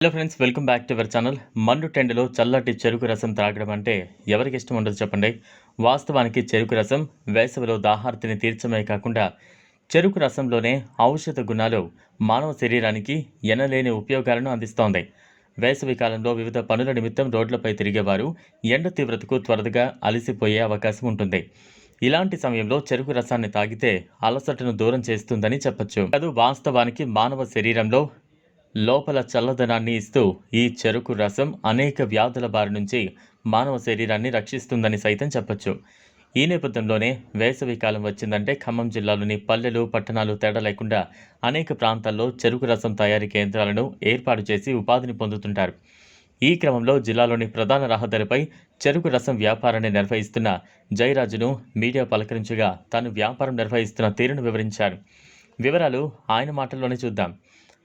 Hello friends welcome back to our channel. మండు టెండలో చల్లటి చెరుకు రసం త్రాగడం అంటే ఎవరికి ఇష్టం ఉండదు చెప్పండి. వాస్తవానికి చెరుకు రసం వేసవిలో దాహార్తిని తీర్చమే కాకుండా చెరుకు రసంలోనే ఔషధ గుణాలు మానవ శరీరానికి ఎనలేని ఉపయోగాలను అందిస్తోంది. వేసవి కాలంలో వివిధ పనుల నిమిత్తం రోడ్లపై తిరిగేవారు ఎండ తీవ్రతకు త్వరగా అలసిపోయే అవకాశం ఉంటుంది. ఇలాంటి సమయంలో చెరుకు రసాన్ని తాగితే అలసటను దూరం చేస్తుందని చెప్పొచ్చు. అది వాస్తవానికి మానవ శరీరంలో లోపల చల్లదనాన్ని ఇస్తూ ఈ చెరుకు రసం అనేక వ్యాధుల బారి నుంచి మానవ శరీరాన్ని రక్షిస్తుందని సైతం చెప్పొచ్చు. ఈ నేపథ్యంలోనే వేసవి కాలం వచ్చిందంటే ఖమ్మం జిల్లాలోని పల్లెలు పట్టణాలు తేడా లేకుండా అనేక ప్రాంతాల్లో చెరుకు రసం తయారీ కేంద్రాలను ఏర్పాటు చేసి ఉపాధిని పొందుతుంటారు. ఈ క్రమంలో జిల్లాలోని ప్రధాన రహదారిపై చెరుకు రసం వ్యాపారాన్ని నిర్వహిస్తున్న జయరాజును మీడియా పలకరించగా తాను వ్యాపారం నిర్వహిస్తున్న తీరును వివరించారు. వివరాలు ఆయన మాటల్లోనే చూద్దాం.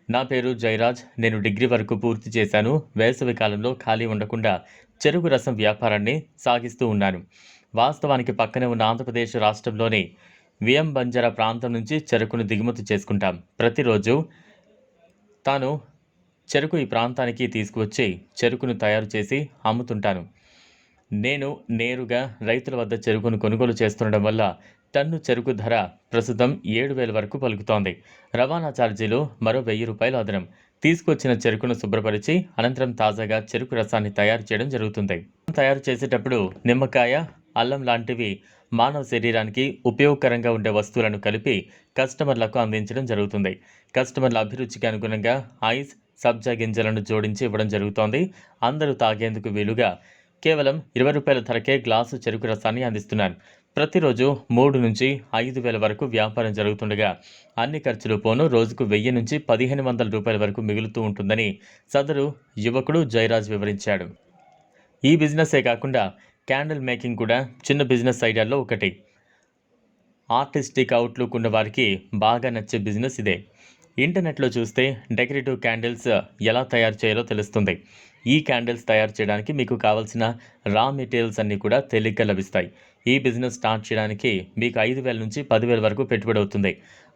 నా పేరు జయరాజ్ నేను డిగ్రీ వరకు పూర్తి చేశాను. వేసవి కాలంలో ఖాళీ ఉండకుండా చెరుకు రసం వ్యాపారాన్ని సాగిస్తూ ఉన్నాను. వాస్తవానికి పక్కనే ఉన్న ఆంధ్రప్రదేశ్ రాష్ట్రంలోని విఎం బంజారా ప్రాంతం నుంచి చెరుకును దిగుమతి చేసుకుంటాం. ప్రతిరోజు తాను చెరుకు ఈ ప్రాంతానికి తీసుకువచ్చి చెరుకును తయారు చేసి అమ్ముతుంటాను. నేను నేరుగా రైతుల వద్ద చెరుకును కొనుగోలు చేస్తుండడం వల్ల టన్ను చెరుకు ధర ప్రస్తుతం ఏడు వేల వరకు పలుకుతోంది. రవాణా ఛార్జీలు మరో వెయ్యి రూపాయలు అదనం. తీసుకొచ్చిన చెరుకును శుభ్రపరిచి అనంతరం తాజాగా చెరుకు రసాన్ని తయారు చేయడం జరుగుతుంది. తయారు చేసేటప్పుడు నిమ్మకాయ అల్లం లాంటివి మానవ శరీరానికి ఉపయోగకరంగా ఉండే వస్తువులను కలిపి కస్టమర్లకు అందించడం జరుగుతుంది. కస్టమర్ల అభిరుచికి అనుగుణంగా ఐస్ సబ్జా గింజలను జోడించి ఇవ్వడం జరుగుతోంది. అందరూ తాగేందుకు వీలుగా కేవలం ఇరవై రూపాయల ధరకే గ్లాసు చెరుకు రసాన్ని అందిస్తున్నారు. ప్రతిరోజు మూడు నుంచి ఐదు వేల వరకు వ్యాపారం జరుగుతుండగా అన్ని ఖర్చులు పోను రోజుకు వెయ్యి నుంచి పదిహేను వందల రూపాయల వరకు మిగులుతూ ఉంటుందని సదరు యువకుడు జయరాజ్ వివరించాడు. ఈ బిజినెస్సే కాకుండా క్యాండిల్ మేకింగ్ కూడా చిన్న బిజినెస్ ఐడియాల్లో ఒకటి. ఆర్టిస్టిక్ అవుట్లుక్ ఉన్న వారికి బాగా నచ్చే బిజినెస్ ఇదే. ఇంటర్నెట్లో చూస్తే డెకరేటివ్ క్యాండిల్స్ ఎలా తయారు చేయాలో తెలుస్తుంది. ఈ క్యాండిల్స్ తయారు చేయడానికి మీకు కావాల్సిన రా మెటీరియల్స్ అన్నీ కూడా తేలిగ్గా లభిస్తాయి. ఈ బిజినెస్ స్టార్ట్ చేయడానికి మీకు ఐదు వేల నుంచి పదివేల వరకు పెట్టుబడి అవుతుంది.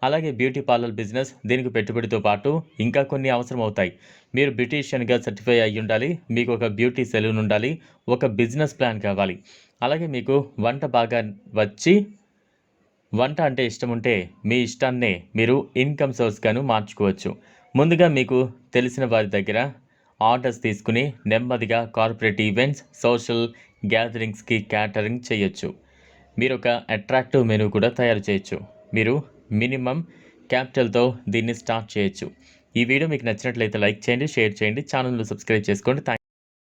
అలాగే బ్యూటీ పార్లర్ బిజినెస్ దీనికి పెట్టుబడితో పాటు ఇంకా కొన్ని అవసరం అవుతాయి. మీరు బ్యూటీషియన్గా సర్టిఫై అయ్యి ఉండాలి మీకు ఒక బ్యూటీ సెలూన్ ఉండాలి ఒక బిజినెస్ ప్లాన్ కావాలి. అలాగే మీకు వంట బాగా వచ్చి వంట అంటే ఇష్టం ఉంటే మీ ఇష్టాన్నే మీరు ఇన్కమ్ సోర్స్గాను మార్చుకోవచ్చు. ముందుగా మీకు తెలిసిన వారి దగ్గర ఆర్డర్స్ తీసుకుని నెమ్మదిగా కార్పొరేట్ ఈవెంట్స్ సోషల్ గ్యాదరింగ్స్కి క్యాటరింగ్ చేయొచ్చు. మీరు ఒక అట్రాక్టివ్ మెనూ కూడా తయారు చేయొచ్చు. మీరు మినిమం క్యాపిటల్తో దీన్ని స్టార్ట్ చేయొచ్చు. ఈ వీడియో మీకు నచ్చినట్లయితే లైక్ చేయండి షేర్ చేయండి ఛానల్ను సబ్స్క్రైబ్ చేసుకోండి. థ్యాంక్